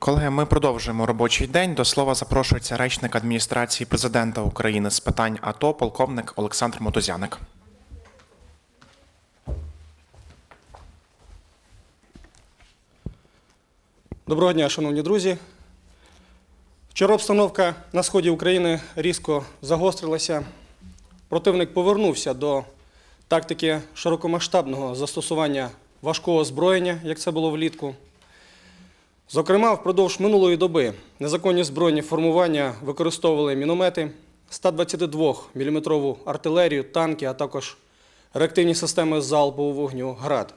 Колеги, ми продовжуємо робочий день. До слова запрошується речник адміністрації президента України з питань АТО, полковник Олександр Мотузяник. Доброго дня, шановні друзі. Вчора обстановка на сході України різко загострилася. Противник повернувся до тактики широкомасштабного застосування важкого озброєння, як це було влітку. Зокрема, впродовж минулої доби незаконні збройні формування використовували міномети, 122 мм артилерію, танки, а також реактивні системи залпового вогню ГРАД.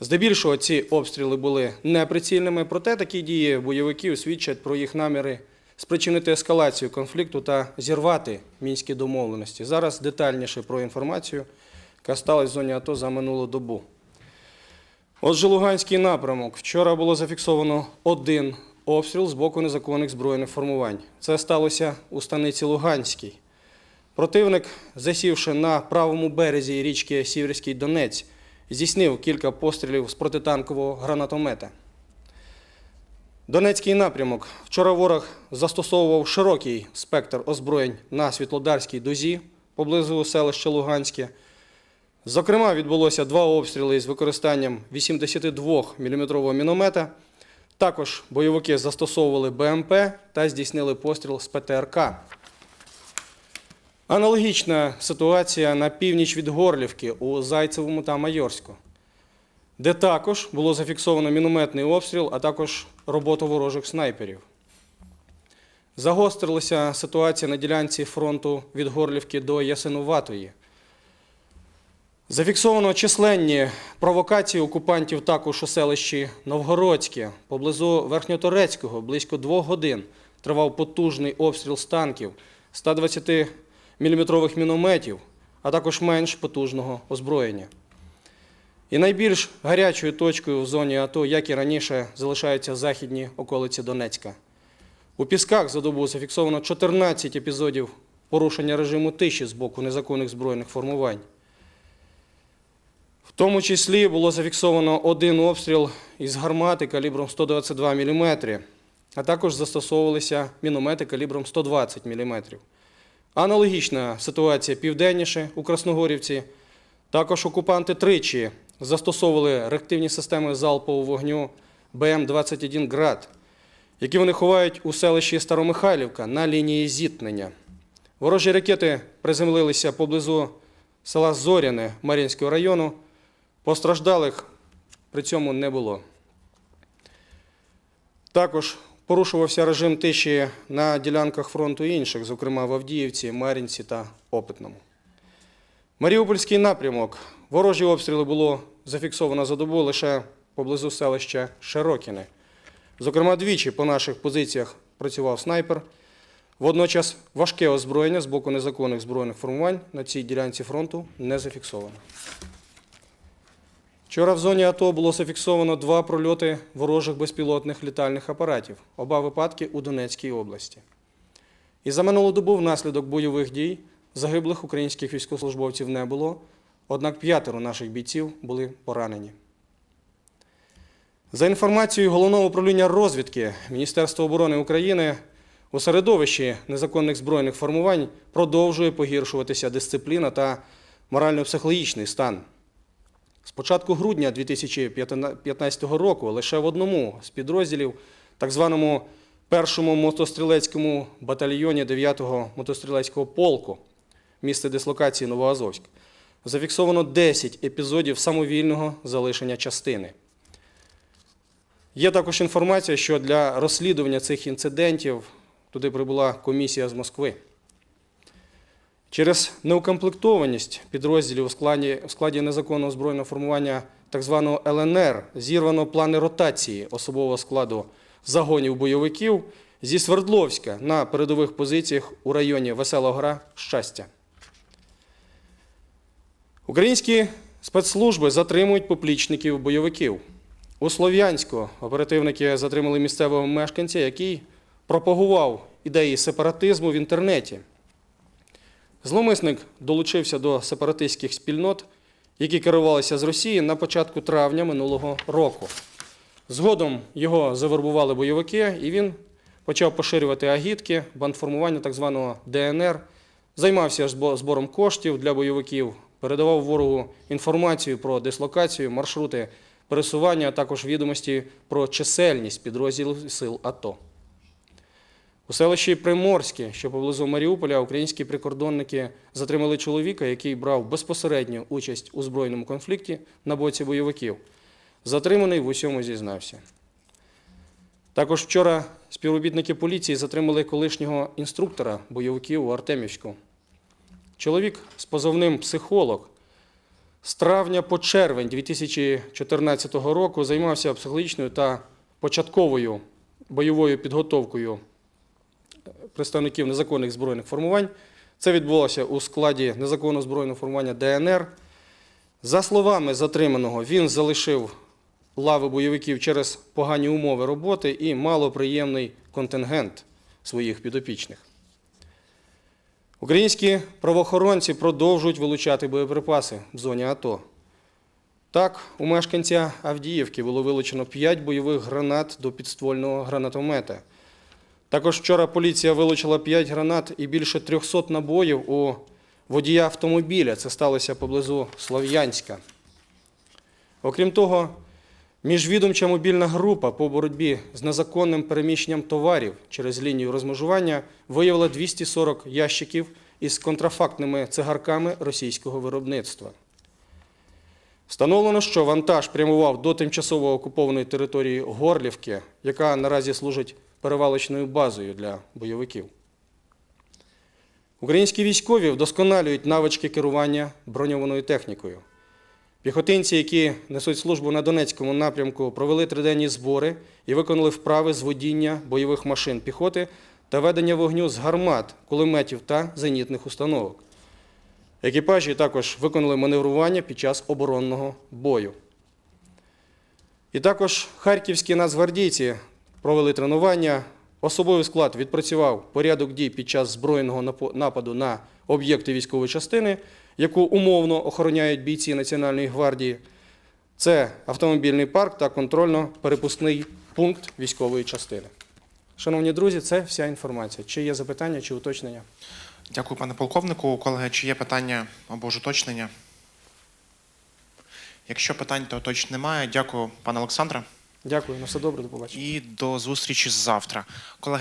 Здебільшого ці обстріли були неприцільними, проте такі дії бойовиків свідчать про їх наміри спричинити ескалацію конфлікту та зірвати мінські домовленості. Зараз детальніше про інформацію, яка сталася в зоні АТО за минулу добу. Отже, Луганський напрямок. Вчора було зафіксовано один обстріл з боку незаконних збройних формувань. Це сталося у станиці Луганській. Противник, засівши на правому березі річки Сіверський Донець, здійснив кілька пострілів з протитанкового гранатомета. Донецький напрямок. Вчора ворог застосовував широкий спектр озброєнь на Світлодарській дозі поблизу селища Луганське. Зокрема, відбулося два обстріли з використанням 82 мм міномета. Також бойовики застосовували БМП та здійснили постріл з ПТРК. Аналогічна ситуація на північ від Горлівки у Зайцевому та Майорську, де також було зафіксовано мінометний обстріл, а також роботу ворожих снайперів. Загострилася ситуація на ділянці фронту від Горлівки до Ясинуватої. Зафіксовано численні провокації окупантів також у селищі Новгородське, поблизу Верхньоторецького, близько двох годин тривав потужний обстріл з танків 120 мм мінометів, а також менш потужного озброєння. І найбільш гарячою точкою в зоні АТО, як і раніше, залишаються західні околиці Донецька. У Пісках за добу зафіксовано 14 епізодів порушення режиму тиші з боку незаконних збройних формувань. Тому числі було зафіксовано один обстріл із гармати калібром 122 мм, а також застосовувалися міномети калібром 120 мм. Аналогічна ситуація південніше у Красногорівці. Також окупанти тричі застосовували реактивні системи залпового вогню БМ-21 «Град», які вони ховають у селищі Старомихайлівка на лінії зіткнення. Ворожі ракети приземлилися поблизу села Зоряне Мар'їнського району. Постраждалих при цьому не було. Також порушувався режим тиші на ділянках фронту інших, зокрема в Авдіївці, Мар'їнці та Опитному. Маріупольський напрямок. Ворожі обстріли було зафіксовано за добу лише поблизу селища Широкіне. Зокрема, двічі по наших позиціях працював снайпер. Водночас важке озброєння з боку незаконних збройних формувань на цій ділянці фронту не зафіксовано. Вчора в зоні АТО було зафіксовано два прольоти ворожих безпілотних літальних апаратів, оба випадки у Донецькій області. І за минулу добу внаслідок бойових дій загиблих українських військовослужбовців не було, однак п'ятеро наших бійців були поранені. За інформацією Головного управління розвідки Міністерства оборони України, у середовищі незаконних збройних формувань продовжує погіршуватися дисципліна та морально-психологічний стан. З початку грудня 2015 року лише в одному з підрозділів, так званому першому мотострілецькому батальйоні 9-го мотострілецького полку, місце дислокації Новоазовськ, зафіксовано 10 епізодів самовільного залишення частини. Є також інформація, що для розслідування цих інцидентів туди прибула комісія з Москви. Через неукомплектованість підрозділів у складі, у складі незаконного збройного формування так званого ЛНР зірвано плани ротації особового складу загонів бойовиків зі Свердловська на передових позиціях у районі Весела Гора Щастя. Українські спецслужби затримують поплічників бойовиків. У Слов'янську оперативники затримали місцевого мешканця, який пропагував ідеї сепаратизму в інтернеті. Зловмисник долучився до сепаратистських спільнот, які керувалися з Росії на початку травня минулого року. Згодом його завербували бойовики, і він почав поширювати агітки, бандформування так званого ДНР, займався збором коштів для бойовиків, передавав ворогу інформацію про дислокацію, маршрути пересування, а також відомості про чисельність підрозділів сил АТО. У селищі Приморське, що поблизу Маріуполя, українські прикордонники затримали чоловіка, який брав безпосередню участь у збройному конфлікті на боці бойовиків. Затриманий в усьому зізнався. Також вчора співробітники поліції затримали колишнього інструктора бойовиків у Артемівську. Чоловік з позовним психолог з травня по червень 2014 року займався психологічною та початковою бойовою підготовкою представників незаконних збройних формувань. Це відбулося у складі незаконного збройного формування ДНР. За словами затриманого, він залишив лави бойовиків через погані умови роботи і малоприємний контингент своїх підопічних. Українські правоохоронці продовжують вилучати боєприпаси в зоні АТО. Так, у мешканця Авдіївки було вилучено 5 бойових гранат до підствольного гранатомета. Також вчора поліція вилучила 5 гранат і більше 300 набоїв у водія автомобіля. Це сталося поблизу Слов'янська. Окрім того, міжвідомча мобільна група по боротьбі з незаконним переміщенням товарів через лінію розмежування виявила 240 ящиків із контрафактними цигарками російського виробництва. Встановлено, що вантаж прямував до тимчасово окупованої території Горлівки, яка наразі служить перевалочною базою для бойовиків. Українські військові вдосконалюють навички керування броньованою технікою. Піхотинці, які несуть службу на Донецькому напрямку, провели триденні збори і виконали вправи з водіння бойових машин піхоти та ведення вогню з гармат, кулеметів та зенітних установок. Екіпажі також виконали маневрування під час оборонного бою. І також харківські нацгвардійці провели тренування. Особовий склад відпрацював порядок дій під час збройного нападу на об'єкти військової частини, яку умовно охороняють бійці Національної гвардії. Це автомобільний парк та контрольно-перепускний пункт військової частини. Шановні друзі, це вся інформація. Чи є запитання, чи уточнення? Дякую, пане полковнику. Колеги, чи є питання або ж уточнення? Якщо питань, то точно немає. Дякую, пане Олександре. Дякую, на все добре, до побачення. І до зустрічі завтра. Колеги,